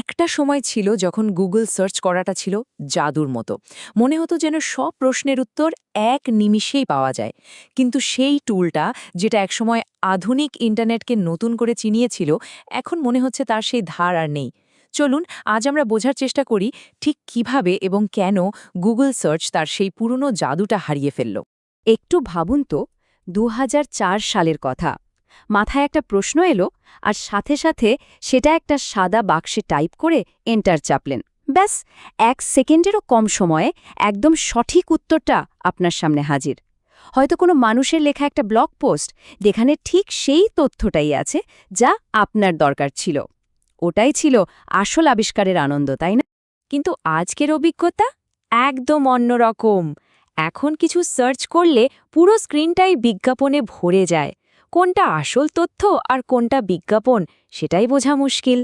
একটা সময় ছিল যখন গুগল সার্চ করাটা ছিল জাদুর মতো। মনে হতো যেন সব প্রশ্নের উত্তর এক নিমিষেই পাওয়া যায়। কিন্তু সেই টুলটা, যেটা একসময় আধুনিক ইন্টারনেটকে নতুন করে চিনিয়েছিল, এখন মনে হচ্ছে তার সেই ধার আর নেই। চলুন, আজ আমরা বোঝার চেষ্টা করি ঠিক কীভাবে এবং কেন গুগল সার্চ তার সেই পুরনো জাদুটা হারিয়ে ফেলল। একটু ভাবুন তো দু হাজার চার সালের কথা। মাথায় একটা প্রশ্ন এলো, আর সাথে সাথে সেটা একটা সাদা বাক্সে টাইপ করে এন্টার চাপলেন। ব্যাস, এক সেকেন্ডেরও কম সময়ে একদম সঠিক উত্তরটা আপনার সামনে হাজির। হয়তো কোনো মানুষের লেখা একটা ব্লগ পোস্ট, যেখানে ঠিক সেই তথ্যটাই আছে যা আপনার দরকার ছিল। ওটাই ছিল আসল আবিষ্কারের আনন্দ, তাই না? কিন্তু আজকের অভিজ্ঞতা একদম অন্যরকম এখন কিছু সার্চ করলে পুরো স্ক্রিনটাই বিজ্ঞাপনে ভরে যায়। কোনটা আসল তথ্য আর কোনটা বিজ্ঞাপন, সেটাই বোঝা মুশকিল।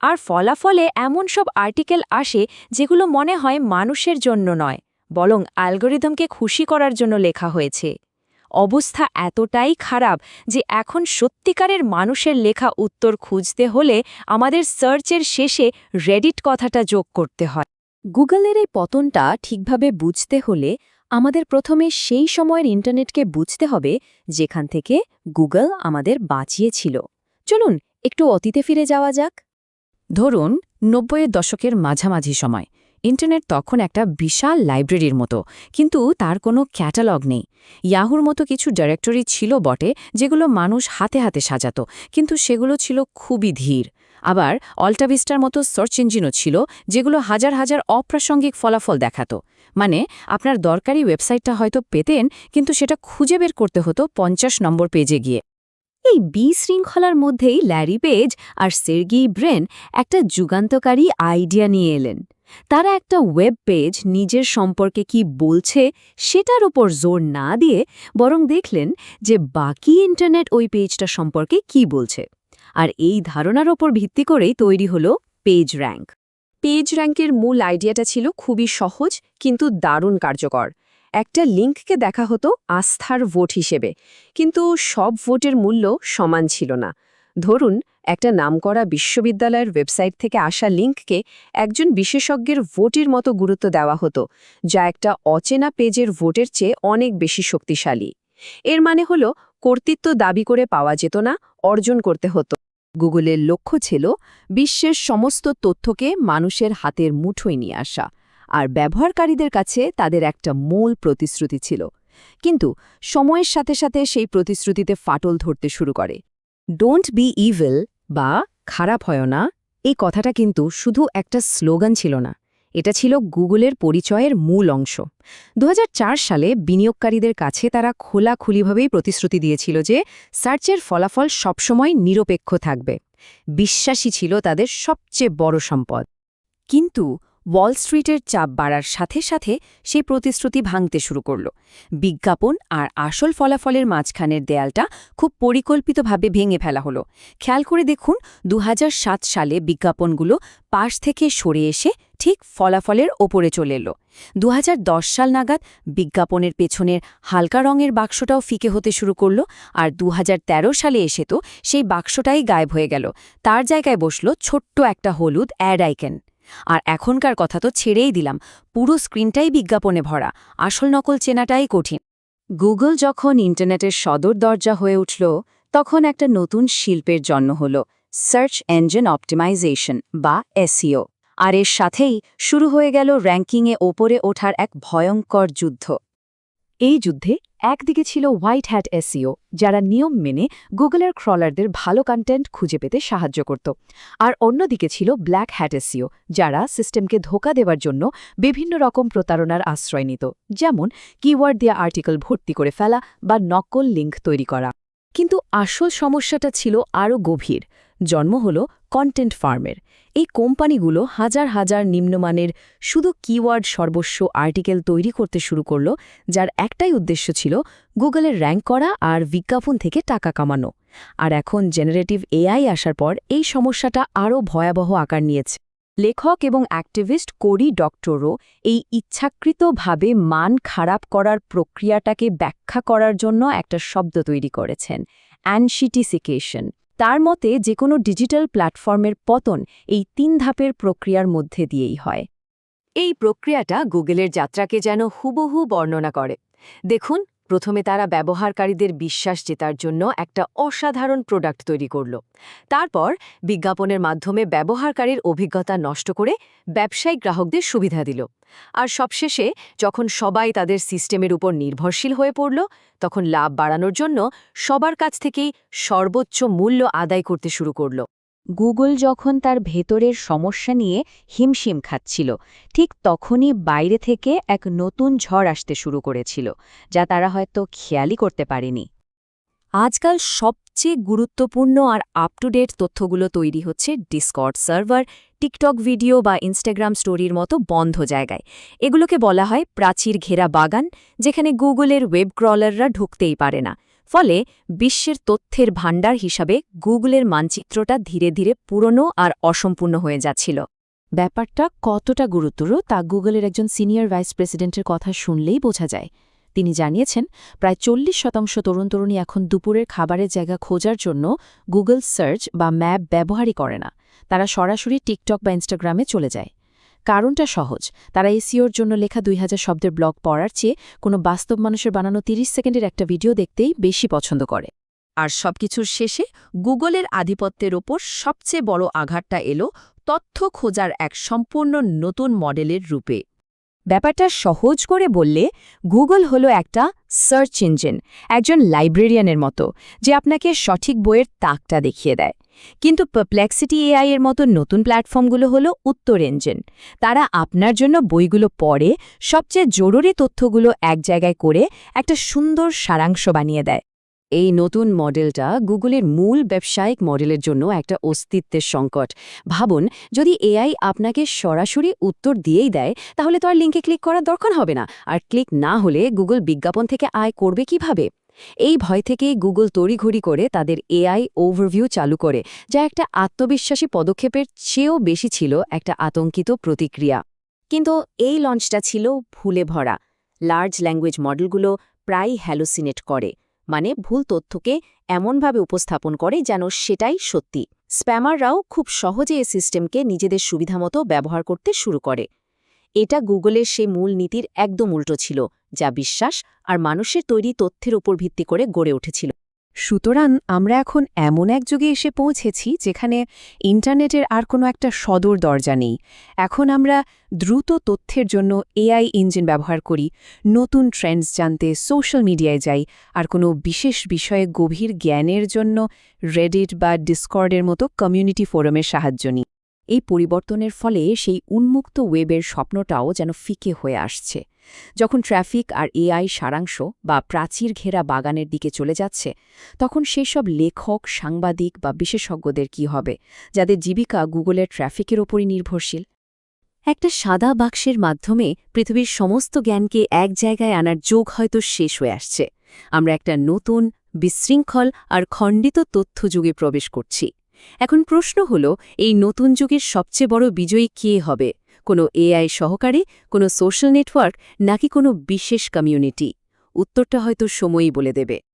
আর ফলাফলে এমন সব আর্টিকেল আসে যেগুলো মনে হয় মানুষের জন্য নয়, বরং অ্যালগোরিদমকে খুশি করার জন্য লেখা হয়েছে। অবস্থা এতটাই খারাপ যে এখন সত্যিকারের মানুষের লেখা উত্তর খুঁজতে হলে আমাদের সার্চের শেষে রেডিট কথাটা যোগ করতে হয়। গুগলের এই পতনটা ঠিকভাবে বুঝতে হলে আমাদের প্রথমে সেই সময়ের ইন্টারনেটকে বুঝতে হবে, যেখান থেকে গুগল আমাদের বাঁচিয়েছিল। চলুন, একটু অতীতে ফিরে যাওয়া যাক। ধরুন, নব্বইয়ের দশকের মাঝামাঝি সময়। ইন্টারনেট তখন একটা বিশাল লাইব্রেরির মতো, কিন্তু তার কোনো ক্যাটালগ নেই। ইয়াহুর মতো কিছু ডাইরেক্টরি ছিল বটে, যেগুলো মানুষ হাতে হাতে সাজাত, কিন্তু সেগুলো ছিল খুবই ধীর। আবার অল্টাভিস্টার মতো সার্চ ইঞ্জিনও ছিল, যেগুলো হাজার হাজার অপ্রাসঙ্গিক ফলাফল দেখাত। মানে আপনার দরকারি ওয়েবসাইটটা হয়তো পেতেন, কিন্তু সেটা খুঁজে বের করতে হতো পঞ্চাশ নম্বর পেজে গিয়ে। এই বি শৃঙ্খলার মধ্যেই ল্যারি পেজ আর সের্গি ব্রেন একটা যুগান্তকারী আইডিয়া নিয়ে এলেন। তারা একটা ওয়েব পেজ নিজের সম্পর্কে কি বলছে সেটার ওপর জোর না দিয়ে বরং দেখলেন যে বাকি ইন্টারনেট ওই পেজটা সম্পর্কে কি বলছে। আর এই ধারণার ওপর ভিত্তি করেই তৈরি হলো পেজ র্যাঙ্ক। পেজ র্যাঙ্কের মূল আইডিয়াটা ছিল খুবই সহজ, কিন্তু দারুণ কার্যকর। একটা লিঙ্ককে দেখা হতো আস্থার ভোট হিসেবে, কিন্তু সব ভোটের মূল্য সমান ছিল না। ধরুন, একটা নামকরা বিশ্ববিদ্যালয়ের ওয়েবসাইট থেকে আসা লিঙ্ককে একজন বিশেষজ্ঞের ভোটের মতো গুরুত্ব দেওয়া হতো, যা একটা অচেনা পেজের ভোটের চেয়ে অনেক বেশি শক্তিশালী। এর মানে হলো কর্তৃত্ব দাবি করে পাওয়া যেত না, অর্জন করতে হতো। গুগলের লক্ষ্য ছিল বিশ্বের সমস্ত তথ্যকে মানুষের হাতের মুঠোয় নিয়ে আসা, আর ব্যবহারকারীদের কাছে তাদের একটা মূল প্রতিশ্রুতি ছিল। কিন্তু সময়ের সাথে সাথে সেই প্রতিশ্রুতিতে ফাটল ধরতে শুরু করে। ডোন্ট বি ইভিল বা খারাপ হয় না এই কথাটা কিন্তু শুধু একটা স্লোগান ছিল না। এটা ছিল গুগলের পরিচয়ের মূল অংশ। দু হাজার চার সালে বিনিয়োগকারীদের কাছে তারা খোলাখুলিভাবেই প্রতিশ্রুতি দিয়েছিল যে সার্চের ফলাফল সবসময় নিরপেক্ষ থাকবে। বিশ্বাসী ছিল তাদের সবচেয়ে বড় সম্পদ। কিন্তু ওয়াল স্ট্রিটের চাপ বাড়ার সাথে সাথে সেই প্রতিশ্রুতি ভাঙতে শুরু করল। বিজ্ঞাপন আর আসল ফলাফলের মাঝখানের দেয়ালটা খুব পরিকল্পিতভাবে ভেঙে ফেলা হলো। খেয়াল করে দেখুন দু হাজার সাত সালে বিজ্ঞাপনগুলো পাশ থেকে সরে এসে ঠিক ফলাফলের ওপরে চলে এলো। দু হাজার দশ সাল নাগাদ বিজ্ঞাপনের পেছনের হালকা রঙের বাক্সটাও ফিকে হতে শুরু করল আর দু হাজার তেরো সালে এসে তো সেই বাক্সটাই গায়েব হয়ে গেল। তার জায়গায় বসল ছোট্ট একটা হলুদ অ্যাড আইকেন। আর এখনকার কথা তো ছেড়েই দিলাম, পুরো স্ক্রিনটাই বিজ্ঞাপনে ভরা, আসল নকল চেনাটাই কঠিন। গুগল যখন ইন্টারনেটের সদর দরজা হয়ে উঠল, তখন একটা নতুন শিল্পের জন্ম হল, সার্চ এঞ্জিন অপটিমাইজেশন বা এসইও। আর এর সাথেই শুরু হয়ে গেল র্যাঙ্কিংয়ে ওপরে ওঠার এক ভয়ঙ্কর যুদ্ধ। এই যুদ্ধে একদিকে ছিল হোয়াইট হ্যাট এসিও যারা নিয়ম মেনে গুগলের ক্রলারদের ভালো কন্টেন্ট খুঁজে পেতে সাহায্য করত, আর অন্যদিকে ছিল ব্ল্যাক হ্যাট এসিও যারা সিস্টেমকে ধোকা দেওয়ার জন্য বিভিন্ন রকম প্রতারণার আশ্রয় নিত, যেমন কিওয়ার্ড দিয়ে আর্টিকেল ভর্তি করে ফেলা বা নকল লিঙ্ক তৈরি করা। কিন্তু আসল সমস্যাটা ছিল আরও গভীর, জন্ম হল কন্টেন্ট ফার্মের। এই কোম্পানিগুলো হাজার হাজার নিম্নমানের শুধু কিওয়ার্ড সর্বস্ব আর্টিকেল তৈরি করতে শুরু করল, যার একটাই উদ্দেশ্য ছিল গুগলের র্যাঙ্ক করা আর বিজ্ঞাপন থেকে টাকা কামানো। আর এখন জেনারেটিভ এআই আসার পর এই সমস্যাটা আরও ভয়াবহ আকার নিয়েছে। লেখক এবং অ্যাক্টিভিস্ট কোরি ডক্টরও এই ইচ্ছাকৃতভাবে মান খারাপ করার প্রক্রিয়াটাকে ব্যাখ্যা করার জন্য একটা শব্দ তৈরি করেছেন, অ্যানশিটিসিকেশন। তার মতে যে কোনো ডিজিটাল প্ল্যাটফর্মের পতন এই তিন ধাপের প্রক্রিয়ার মধ্যে দিয়েই হয়। এই প্রক্রিয়াটা গুগলের যাত্রাকে যেন হুবহু বর্ণনা করে। দেখুন প্রথমে তারা ব্যবহারকারীদের বিশ্বাস জেতার জন্য একটা অসাধারণ প্রোডাক্ট তৈরি করল। তারপর বিজ্ঞাপনের মাধ্যমে ব্যবহারকারীর অভিজ্ঞতা নষ্ট করে ব্যবসায়িক গ্রাহকদের সুবিধা দিল। আর সবশেষে যখন সবাই তাদের সিস্টেমের উপর নির্ভরশীল হয়ে পড়ল, তখন লাভ বাড়ানোর জন্য সবার কাছ থেকেই সর্বোচ্চ মূল্য আদায় করতে শুরু করল। গুগল যখন তার ভেতরের সমস্যা নিয়ে হিমশিম খাচ্ছিল, ঠিক তখনই বাইরে থেকে এক নতুন ঝড় আসতে শুরু করেছিল, যা তারা হয়তো খেয়ালই করতে পারেনি। আজকাল সবচেয়ে গুরুত্বপূর্ণ আর আপ টু ডেট তথ্যগুলো তৈরি হচ্ছে ডিসকর্ড সার্ভার টিকটক ভিডিও বা ইনস্টাগ্রাম স্টোরির মতো বন্ধ জায়গায়। এগুলোকে বলা হয় প্রাচীর ঘেরা বাগান, যেখানে গুগলের ওয়েব ক্রলাররা ঢুকতেই পারে না। ফলে বিশ্বের তথ্যের ভাণ্ডার হিসাবে গুগলের মানচিত্রটা ধীরে ধীরে পুরনো আর অসম্পূর্ণ হয়ে যাচ্ছিল। ব্যাপারটা কতটা গুরুতর তা গুগলের একজন সিনিয়র ভাইস প্রেসিডেন্টের কথা শুনলেই বোঝা যায়। তিনি জানিয়েছেন, প্রায় চল্লিশ শতাংশ তরুণ তরুণী এখন দুপুরের খাবারের জায়গা খোঁজার জন্য গুগল সার্চ বা ম্যাপ ব্যবহারই করে না। তারা সরাসরি টিকটক বা ইনস্টাগ্রামে চলে যায়। কারণটা সহজ। তারা এসিওর জন্য লেখা দুই হাজার শব্দের ব্লগ পড়ার চেয়ে কোনো বাস্তব মানুষের বানানো ৩০ সেকেন্ডের একটা ভিডিও দেখতেই বেশি পছন্দ করে। আর সবকিছুর শেষে গুগলের আধিপত্যের ওপর সবচেয়ে বড় আঘাতটা এলো তথ্য খোঁজার এক সম্পূর্ণ নতুন মডেলের রূপে। ব্যাপারটা সহজ করে বললে গুগল হলো একটা সার্চ ইঞ্জিন, একজন লাইব্রেরিয়ানের মতো, যে আপনাকে সঠিক বইয়ের তাকটা দেখিয়ে দেয়। কিন্তু পারপ্লেক্সিটি এআই এর মতো নতুন প্ল্যাটফর্মগুলো হলো উত্তর ইঞ্জিন। তারা আপনার জন্য বইগুলো পড়ে, সবচেয়ে জরুরি তথ্যগুলো এক জায়গায় করে একটা সুন্দর সারাংশ বানিয়ে দেয়। এই নতুন মডেলটা গুগলের মূল ব্যবসায়িক মডেলের জন্য একটা অস্তিত্বের সংকট। ভাবুন, যদি এআই আপনাকে সরাসরি উত্তর দিয়েই দেয়, তাহলে তো আর লিঙ্কে ক্লিক করার দরকার হবে না। আর ক্লিক না হলে গুগল বিজ্ঞাপন থেকে আয় করবে কীভাবে? এই ভয় থেকেই গুগল তড়িঘড়ি করে তাদের এআই ওভারভিউ চালু করে, যা একটা আত্মবিশ্বাসী পদক্ষেপের চেয়েও বেশি ছিল একটা আতঙ্কিত প্রতিক্রিয়া। কিন্তু এই লঞ্চটা ছিল ভুলে ভরা। লার্জ ল্যাঙ্গুয়েজ মডেলগুলো প্রায় হ্যালোসিনেট করে। মানে ভুল তথ্যকে এমনভাবে উপস্থাপন করে যেন সেটাই সত্যি। স্প্যামাররাও খুব সহজে এ সিস্টেমকে নিজেদের সুবিধামতো ব্যবহার করতে শুরু করে। এটা গুগলের সেই মূল নীতির একদম উল্টো ছিল, যা বিশ্বাস আর মানুষের তৈরি তথ্যের উপর ভিত্তি করে গড়ে উঠেছিল। সুতরাং আমরা এখন এমন এক যুগে এসে পৌঁছেছি যেখানে ইন্টারনেটের আর কোনো একটা সদর দরজা নেই। এখন আমরা দ্রুত তথ্যের জন্য এআই ইঞ্জিন ব্যবহার করি, নতুন ট্রেন্ডস জানতে সোশ্যাল মিডিয়ায় যাই, আর কোনো বিশেষ বিষয়ে গভীর জ্ঞানের জন্য রেডিট বা ডিসকর্ডের মতো কমিউনিটি ফোরামের সাহায্য নিই। এই পরিবর্তনের ফলে সেই উন্মুক্ত ওয়েবের স্বপ্নটাও যেন ফিকে হয়ে আসছে। যখন ট্রাফিক আর এআই সারাংশ বা প্রাচীর ঘেরা বাগানের দিকে চলে যাচ্ছে, তখন সেসব লেখক, সাংবাদিক বা বিশেষজ্ঞদের কি হবে, যাদের জীবিকা গুগলের ট্রাফিকের ওপরই নির্ভরশীল? একটা সাদা বাক্সের মাধ্যমে পৃথিবীর সমস্ত জ্ঞানকে এক জায়গায় আনার যোগ হয়তো শেষ হয়ে আসছে। আমরা একটা নতুন, বিশৃঙ্খল আর খণ্ডিত তথ্যযুগে প্রবেশ করছি। এখন প্রশ্ন হল, এই নতুন যুগের সবচেয়ে বড় বিজয়ী কে হবে? কোনো এআই সহকারে, কোনো সোশ্যাল নেটওয়ার্ক, নাকি কোনো বিশেষ কমিউনিটি? উত্তরটা হয়তো সময়ই বলে দেবে।